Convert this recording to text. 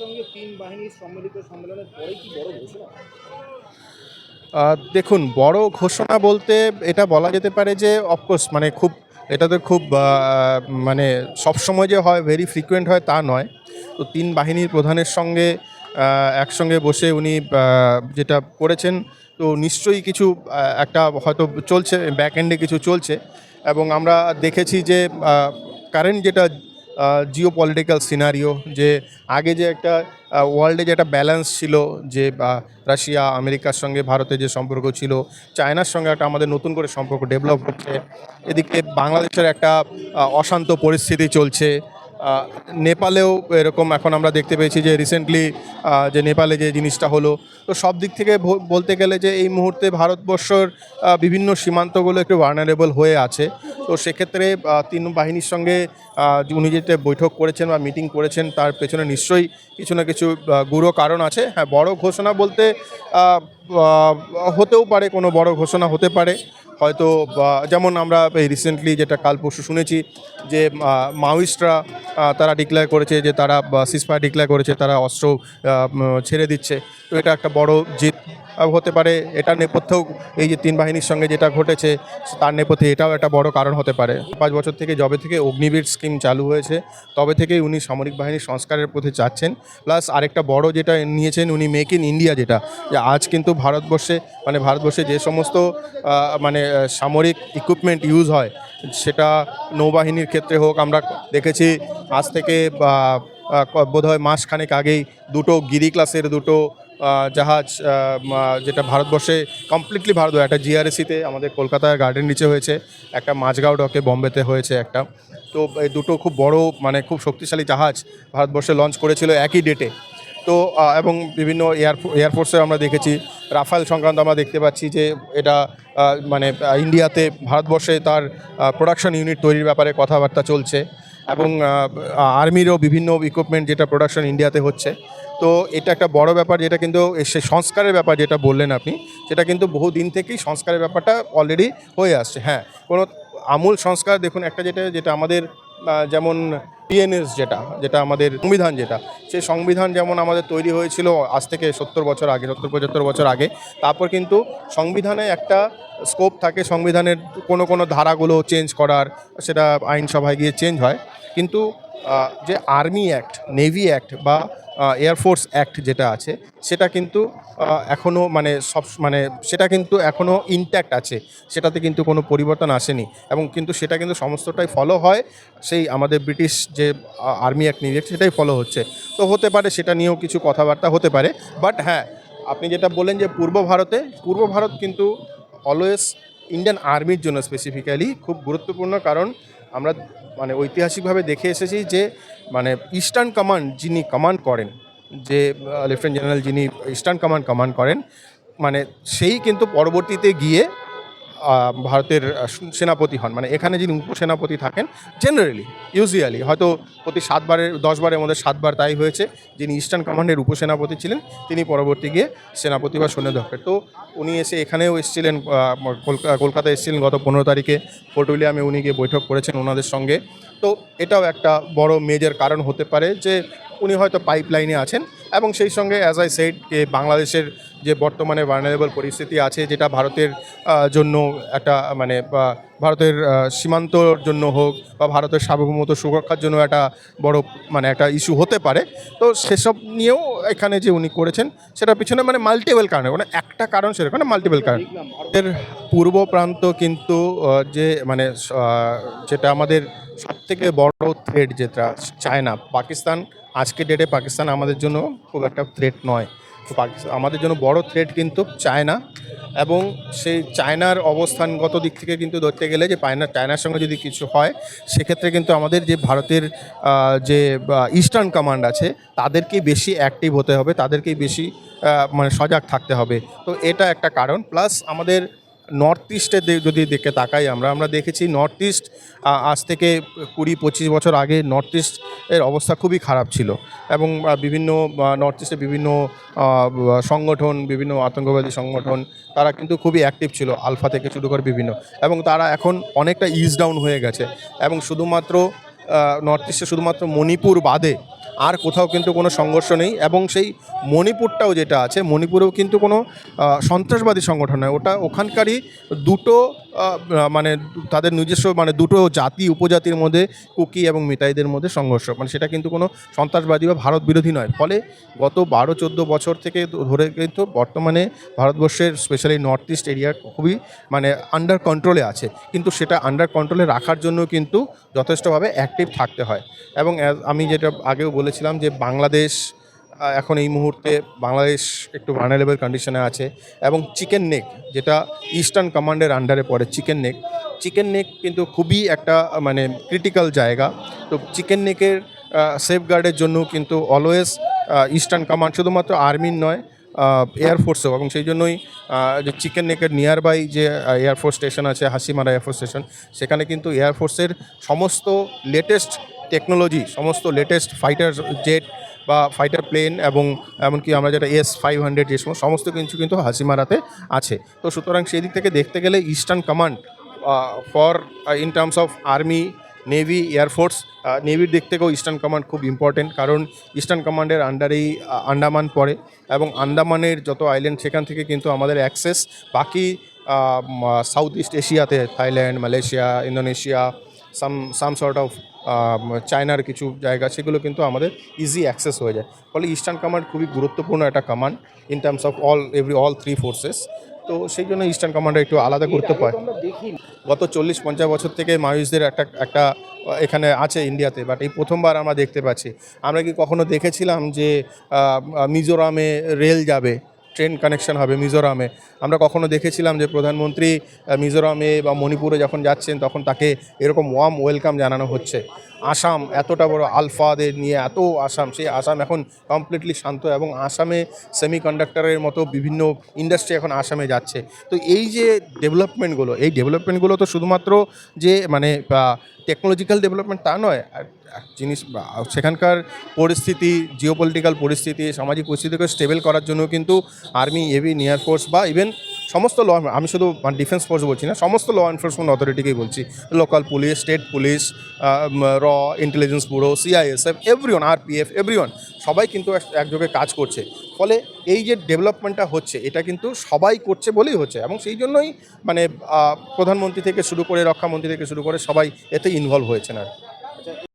সঙ্গে তিন বাহিনীর সম্মিলিত সম্মেলনের পরে কি বড় ঘোষণা? দেখুন, বড় ঘোষণা বলতে এটা বলা যেতে পারে যে অফকোর্স মানে খুব, এটা তো খুব মানে সবসময় যে হয় ভেরি ফ্রিকুয়েন্ট হয়, তা নয়। তো তিন বাহিনীর প্রধানের সঙ্গে একসঙ্গে বসে উনি যেটা করেছেন, তো নিশ্চয়ই কিছু একটা হয়তো চলছে ব্যাক এন্ডে কিছু চলছে। এবং আমরা দেখেছি যে কারেন্ট যেটা জিও পলিটিক্যাল সিনারিও যে আগে যে একটা ওয়ার্ল্ডে যে একটা ব্যালেন্স ছিল, যে রাশিয়া, আমেরিকার সঙ্গে ভারতের যে সম্পর্ক ছিল, চায়নার সঙ্গে একটা আমাদের নতুন করে সম্পর্ক ডেভেলপ হচ্ছে, এদিকে বাংলাদেশের একটা অশান্ত পরিস্থিতি চলছে নেপালেও এরকম এখন আমরা দেখতে পেয়েছি যে রিসেন্টলি যে নেপালে যে জিনিসটা হলো। তো সব দিক থেকে বলতে গেলে যে এই মুহূর্তে ভারতবর্ষর বিভিন্ন সীমান্তগুলো একটু ভার্নারেবল হয়ে আছে। তো সেক্ষেত্রে তিন বাহিনীর সঙ্গে উনি যেটা বৈঠক করেছেন বা মিটিং করেছেন, তার পেছনে নিশ্চয়ই কিছু না কিছু গুঁড়ো কারণ আছে। হ্যাঁ বড় ঘোষণা বলতে হতেও পারে, কোনো বড় ঘোষণা হতে পারে। হয়তো যেমন আমরা এই রিসেন্টলি যেটা কাল পরশু শুনেছি যে মাওয়িস্টরা তারা ডিক্লেয়ার করেছে যে, তারা সিসফায়ার ডিক্লেয়ার করেছে, তারা অস্ত্র ছেড়ে দিচ্ছে। তো এটা একটা বড় জিত হতে পারে। এটার নেপথ্যেও এই যে তিন বাহিনীর সঙ্গে যেটা ঘটেছে, তার নেপথ্যে এটাও একটা বড় কারণ হতে পারে। পাঁচ বছর থেকে যবে থেকে অগ্নিবীর স্কিম চালু হয়েছে, তবে থেকেই উনি সামরিক বাহিনীর সংস্কারের পথে যাচ্ছেন। প্লাস আরেকটা বড় যেটা নিয়েছেন উনি মেক ইন ইন্ডিয়া যেটা, যে আজ কিন্তু ভারতবর্ষে মানে ভারতবর্ষে যে সমস্ত মানে সামরিক ইকুইপমেন্ট ইউজ হয়, সেটা নৌবাহিনীর ক্ষেত্রে হোক, আমরা দেখেছি আজ থেকে বোধ হয় মাসখানেক আগেই দুটো গিরি ক্লাসের দুটো জাহাজ যেটা ভারতবর্ষে কমপ্লিটলি ভারত একটা জিআরএসিতে আমাদের কলকাতায় গার্ডেন নিচে হয়েছে, একটা মাঝগাঁও ডকে বম্বেতে হয়েছে একটা। তো এই দুটো খুব বড় মানে খুব শক্তিশালী জাহাজ ভারতবর্ষে লঞ্চ করেছিল একই ডেটে তো এবং বিভিন্ন এয়ার এয়ারফোর্সে আমরা দেখেছি। রাফাল সংক্রান্ত আমরা দেখতে পাচ্ছি যে এটা মানে ইন্ডিয়াতে ভারতবর্ষে তার প্রোডাকশন ইউনিট তৈরির ব্যাপারে কথাবার্তা চলছে। এবং আর্মিরও বিভিন্ন ইকুইপমেন্ট যেটা প্রোডাকশন ইন্ডিয়াতে হচ্ছে। তো এটা একটা বড় ব্যাপার যেটা কিন্তু সে সংস্কারের ব্যাপার যেটা বললেন আপনি, সেটা কিন্তু বহু দিন থেকেই সংস্কারের ব্যাপারটা অলরেডি হয়ে আসছে। হ্যাঁ কোনো আমূল সংস্কার দেখুন, একটা যেটা যেটা আমাদের যেমন পিএনএস যেটা যেটা আমাদের সংবিধান যেটা সেই সংবিধান যেমন আমাদের তৈরি হয়েছিল আজ থেকে সত্তর বছর আগে, সত্তর পঁচাত্তর বছর আগে, তারপর কিন্তু সংবিধানে একটা স্কোপ থাকে, সংবিধানের কোনো কোনো ধারাগুলো চেঞ্জ করার, সেটা আইনসভায় গিয়ে চেঞ্জ হয়। কিন্তু যে আর্মি অ্যাক্ট, নেভি অ্যাক্ট বা এয়ারফোর্স অ্যাক্ট যেটা আছে, সেটা কিন্তু এখনও মানে সব মানে সেটা কিন্তু এখনও ইনট্যাক্ট আছে। সেটাতে কিন্তু কোনো পরিবর্তন আসেনি এবং কিন্তু সেটা কিন্তু সমস্তটাই ফলো হয়। সেই আমাদের ব্রিটিশ যে আর্মি অ্যাক্ট নিয়ে সেটাই ফলো হচ্ছে। তো হতে পারে সেটা নিয়েও কিছু কথাবার্তা হতে পারে। বাট হ্যাঁ আপনি যেটা বললেন যে পূর্ব ভারতে, পূর্ব ভারত কিন্তু অলওয়েজ ইন্ডিয়ান আর্মির জন্য স্পেসিফিক্যালি খুব গুরুত্বপূর্ণ কারণ আমরা মানে ঐতিহাসিকভাবে দেখে এসেছি যে মানে ইস্টার্ন কমান্ড যিনি কমান্ড করেন, যে লেফটেন্যান্ট জেনারেল যিনি ইস্টার্ন কমান্ড কমান্ড করেন মানে সেই কিন্তু পরবর্তীতে গিয়ে ভারতের সেনাপতি হন। মানে এখানে যিনি উপসেনাপতি থাকেন জেনারেলি ইউজুয়ালি হয়তো প্রতি সাতবারের দশবারের মধ্যে সাতবার তাই হয়েছে যিনি ইস্টার্ন কমান্ডের উপসেনাপতি ছিলেন তিনি পরবর্তী গিয়ে সেনাপতি বা সৈন্যধ্যক্ষের তো উনি এসে এখানেও এসেছিলেন আহ, কলকা- কলকাতায় এসেছিলেন গত পনেরো তারিখে ফোর্ট উইলিয়ামে উনি গিয়ে বৈঠক করেছেন ওনাদের সঙ্গে। তো এটাও একটা বড় মেজর কারণ হতে পারে যে উনি হয়তো পাইপ লাইনে আছেন এবং সেই সঙ্গে অ্যাজ আই সেড বাংলাদেশের যে বর্তমানে ভার্নারেবল পরিস্থিতি আছে, যেটা ভারতের জন্য একটা মানে ভারতের সীমান্তর জন্য হোক বা ভারতের সার্বভৌমত্ব সুরক্ষার জন্য একটা বড় মানে একটা ইস্যু হতে পারে। তো সেসব নিয়েও এখানে যে উনি করেছেন সেটা পিছনে মানে মাল্টিপল কারণ মানে একটা কারণ সেরকম মানে মাল্টিপল কারণ। এর পূর্ব প্রান্ত কিন্তু যে মানে যেটা আমাদের সব থেকে বড় থ্রেড যেটা, চায়না, পাকিস্তান আজকে ডেটে পাকিস্তান আমাদের জন্য খুব একটা থ্রেট নয়। আমাদের জন্য বড় থ্রেট কিন্তু চায়না এবং সেই চায়নার অবস্থানগত দিক থেকে কিন্তু ধরতে গেলে যে চায়না চায়নার সঙ্গে যদি কিছু হয়, সেক্ষেত্রে কিন্তু আমাদের যে ভারতের যে ইস্টার্ন কমান্ড আছে, তাদেরকেই বেশি অ্যাক্টিভ হতে হবে, তাদেরকেই বেশি মানে সজাগ থাকতে হবে। তো এটা একটা কারণ। প্লাস আমাদের নর্থ ইস্টের যদি দিকে তাকাই আমরা আমরা দেখেছি নর্থ ইস্ট আজ থেকে কুড়ি, পঁচিশ বছর আগে নর্থ ইস্ট এর অবস্থা খুবই খারাপ ছিল এবং বিভিন্ন নর্থ ইস্টে বিভিন্ন সংগঠন, বিভিন্ন আতঙ্কবাদী সংগঠন, তারা কিন্তু খুবই অ্যাক্টিভ ছিল আলফা থেকে শুরু করে বিভিন্ন, এবং তারা এখন অনেকটা ইজ ডাউন হয়ে গেছে এবং শুধুমাত্র নর্থ ইস্টে শুধুমাত্র মণিপুর বাদে আর কোথাও কিন্তু কোনো সংঘর্ষ নেই এবং সেই মণিপুরটাও যেটা আছে, মণিপুরেও কিন্তু কোনো সন্ত্রাসবাদী সংগঠন নয়। ওটা ওখানকারই দুটো মানে তাদের নিজস্ব মানে দুটো জাতি, উপজাতির মধ্যে কুকি এবং মিতাইদের মধ্যে সংঘর্ষ। মানে সেটা কিন্তু কোনো সন্ত্রাসবাদী বা ভারত বিরোধী নয়। ফলে গত বারো, চোদ্দ বছর থেকে ধরে কিন্তু বর্তমানে ভারতবর্ষের স্পেশালি নর্থ ইস্ট এরিয়া খুবই মানে আন্ডার কন্ট্রোলে আছে। কিন্তু সেটা আন্ডার কন্ট্রোলে রাখার জন্য কিন্তু যথেষ্টভাবে অ্যাক্টিভ থাকতে হয়। এবং আমি যেটা আগেও বলেছিলাম যে বাংলাদেশ এখন এই মুহূর্তে বাংলাদেশ একটু ভার্নারেবল কন্ডিশনে আছে এবং চিকেন নেক যেটা ইস্টার্ন কমান্ডের আন্ডারে পড়ে চিকেন নেক চিকেন নেক কিন্তু খুবই একটা মানে ক্রিটিক্যাল জায়গা। তো চিকেন নেকের সেফগার্ডের জন্য কিন্তু অলওয়েজ ইস্টার্ন কমান্ড শুধুমাত্র আর্মির নয় এয়ারফোর্সেও এবং সেই জন্যই যে চিকেন নেকের নিয়ার বাই যে এয়ারফোর্স স্টেশন আছে, হাসিমারা এয়ারফোর্স স্টেশন সেখানে কিন্তু এয়ারফোর্সের সমস্ত লেটেস্ট টেকনোলজি, সমস্ত লেটেস্ট ফাইটার জেট বা ফাইটার প্লেন এবং এমনকি আমরা যেটা এস ফাইভ হান্ড্রেড যে সমস্ত সমস্ত কিছু কিন্তু হাসিমারাতে আছে। তো সুতরাং সেই দিক থেকে দেখতে গেলে eastern command for in terms of army navy air force নেভির দিক থেকেও ইস্টার্ন কমান্ড খুব ইম্পর্টেন্ট কারণ ইস্টার্ন কমান্ডের আন্ডারেই আন্ডামান পড়ে এবং আন্ডামানের যত আইল্যান্ড সেখান থেকে কিন্তু আমাদের অ্যাক্সেস বাকি সাউথ ইস্ট এশিয়াতে Thailand Malaysia Indonesia some some sort of চায়নার কিছু জায়গা সেগুলো কিন্তু আমাদের ইজি অ্যাক্সেস হয়ে যায়। ফলে ইস্টার্ন কমান্ড খুবই গুরুত্বপূর্ণ একটা command in terms of all every all three forces তো সেই জন্য ইস্টার্ন কমান্ডার একটু আলাদা গুরুত্ব পায় গত চল্লিশ পঞ্চাশ বছর থেকে মায়ুসদের একটা একটা এখানে আছে ইন্ডিয়াতে বাট এই প্রথমবার আমরা দেখতে পাচ্ছি। আমরা কি কখনো দেখেছিলাম যে মিজোরামে রেল যাবে? ট্রেন কানেকশন হবে মিজোরামে। আমরা কখনো দেখেছিলাম যে প্রধানমন্ত্রী মিজোরামে বা মণিপুরে যখন যাচ্ছেন, তখন তাকে এরকম ওয়ার্ম ওয়েলকাম জানানো হচ্ছে। আসাম, এতটা বড় আলফাদের নিয়ে এত আসাম, সেই আসাম এখন কমপ্লিটলি শান্ত এবং আসামে সেমিকন্ডাক্টরের মতো বিভিন্ন ইন্ডাস্ট্রি এখন আসামে যাচ্ছে। তো এই যে ডেভেলপমেন্টগুলো এই ডেভেলপমেন্টগুলো তো শুধুমাত্র যে মানে টেকনোলজিক্যাল ডেভেলপমেন্ট তা নয় জিনিস সেখানকার পরিস্থিতি জিওপলিটিক্যাল পরিস্থিতি, সামাজিক পরিস্থিতিকে স্টেবল করার জন্য কিন্তু আর্মি এভি এয়ার ফোর্স বা ইভেন সমস্ত ল আমি শুধু ডিফেন্স ফোর্স বলছি না, সমস্ত ল এনফোর্সমেন্ট অথরিটিকেই বলছি লোকাল পুলিশ স্টেট পুলিশ র intelligence bureau CISF everyone RPF everyone সবাই কিন্তু এক- একযোগে কাজ করছে ফলে এই যে ডেভেলপমেন্টটা হচ্ছে, এটা কিন্তু সবাই করছে বলেই হচ্ছে এবং সেই জন্যই মানে প্রধানমন্ত্রী থেকে শুরু করে, রক্ষামন্ত্রী থেকে শুরু করে সবাই এতে ইনভলভ হয়েছেন আর।